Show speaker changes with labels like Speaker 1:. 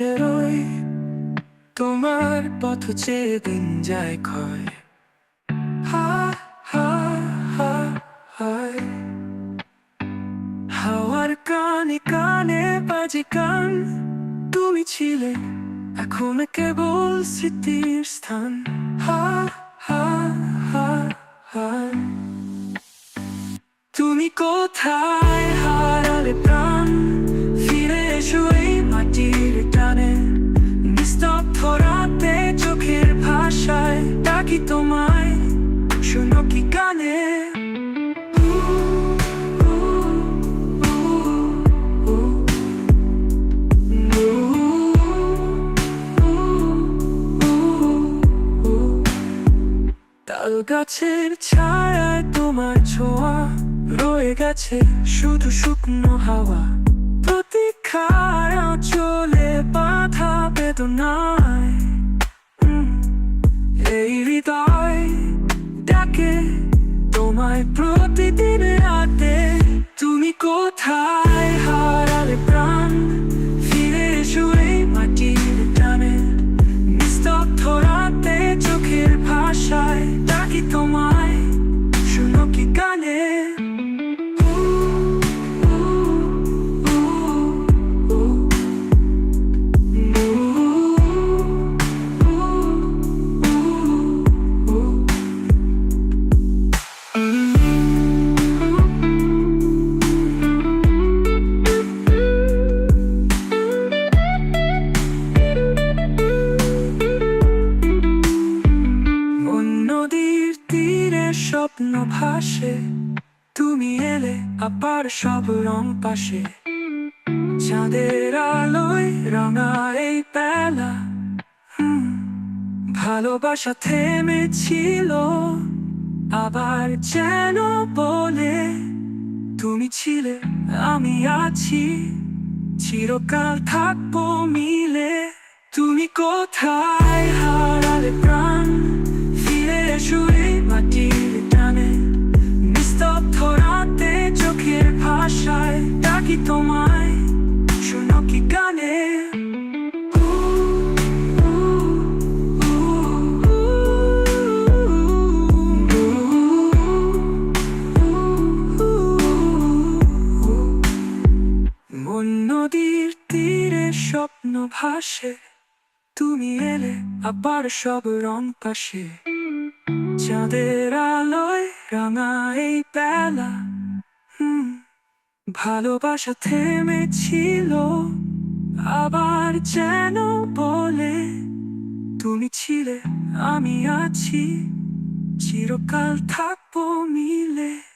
Speaker 1: এসোই তোমার পথ চেয়ে দিন যায় ক্ষয়। হা হা হাওয়ার কানে কানে বাজে গান। তুমি ছিলে এখন কেবল স্মৃতির স্থান। হা হা হা হা তুমি কোথায় হারালে প্রাণ? উ। তাল গাছের ছায়ায় তোমার ছোঁয়া রয়ে গেছে শুধু শুকনো হাওয়া প্রতীক্ষার চলে বাধা বেদনায় শুনো ভাসে তুমি এলে আবার সব রং পাশে। চাঁদের আলোয় রঙা এই বেলা ভালোবাসা থেমেছিল। আবার যেন বলে, তুমি ছিলে, আমি আছি। চিরকাল থাকব মিলে। তুমি কোথায়? হারালে প্রাণ, ফিরে এই মাটির ডাকি তোমায়? শুনো কি গানে? নদীর তীরে স্বপ্ন ভাসে। তুমি এলে আবার সব রং পাশে। চাঁদের আলোয় রাঙা এই বেলা। ভালোবাসা থেমেছিল আবার যেন বলে তুমি ছিলে আমি আছি চিরকাল থাকব মিলে।